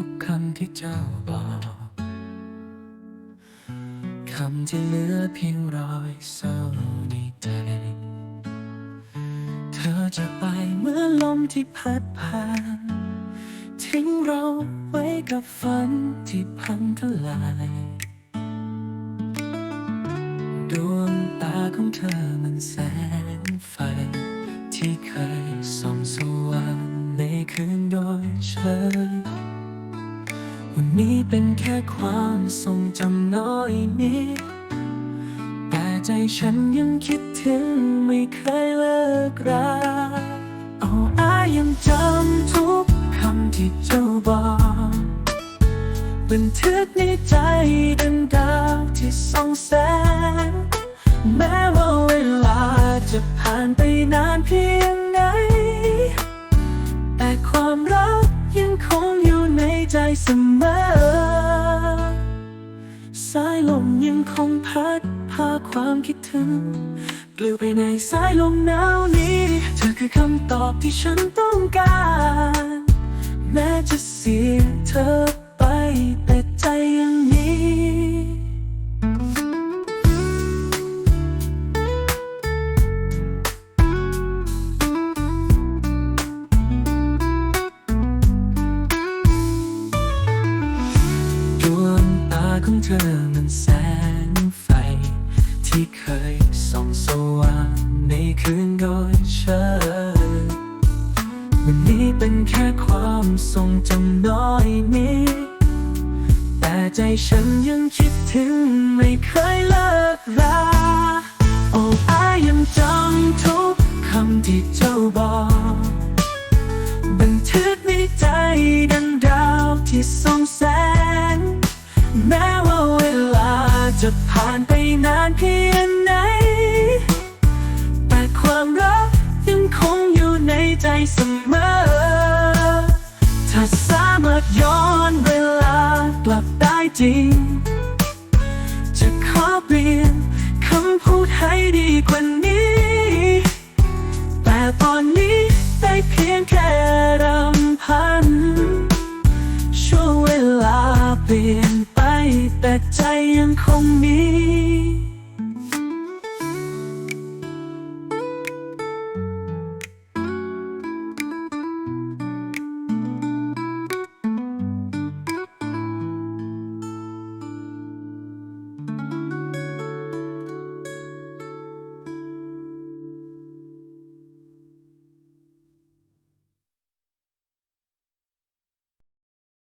ทุกคำที่เจ้าบอกคำที่เหลือเพียงรอยเศร้าในใจ เธอจะไปเมื่อลมที่พัดผ่าน ทิ้งเราไว้กับฝันที่พังทลาย ดวงตาของเธอมันแสงไฟ ที่เคยส่องสว่างในคืนโดยเฉย วันนี้เป็นแค่ความทรงจำน้อยนิดแต่ใจฉันยังคิดถึงไม่เคยเลิกราเอาอายังจำทุกคำที่เจ้าบอกบันทึกในใจดังดาวที่ส่องแสง แม้ว่าเวลาจะผ่านไปนานเพียง สมอ สายลมยังคงพัดพาความคิดถึงปลิวไปในสายลมหนาวนี้ เธอคือคำตอบที่ฉันต้องการ ของเธอมันแสงไฟ ที่เคยส่องสว่างในคืนโดยเฉยวันนี้เป็นแค่ความทรงจำน้อยนิดแต่ใจฉันยังคิดถึงไม่เคยเลิกราโอ้อายังจำทุกคำที่เจ้าบอกบันทึกในใจดังดาวที่ส่อง จะผ่านไปนานเพียงไหน แต่ความรักยังคงอยู่ในใจเสมอ ถ้าสามารถย้อนเวลากลับได้จริง แต่ใจยังคงมี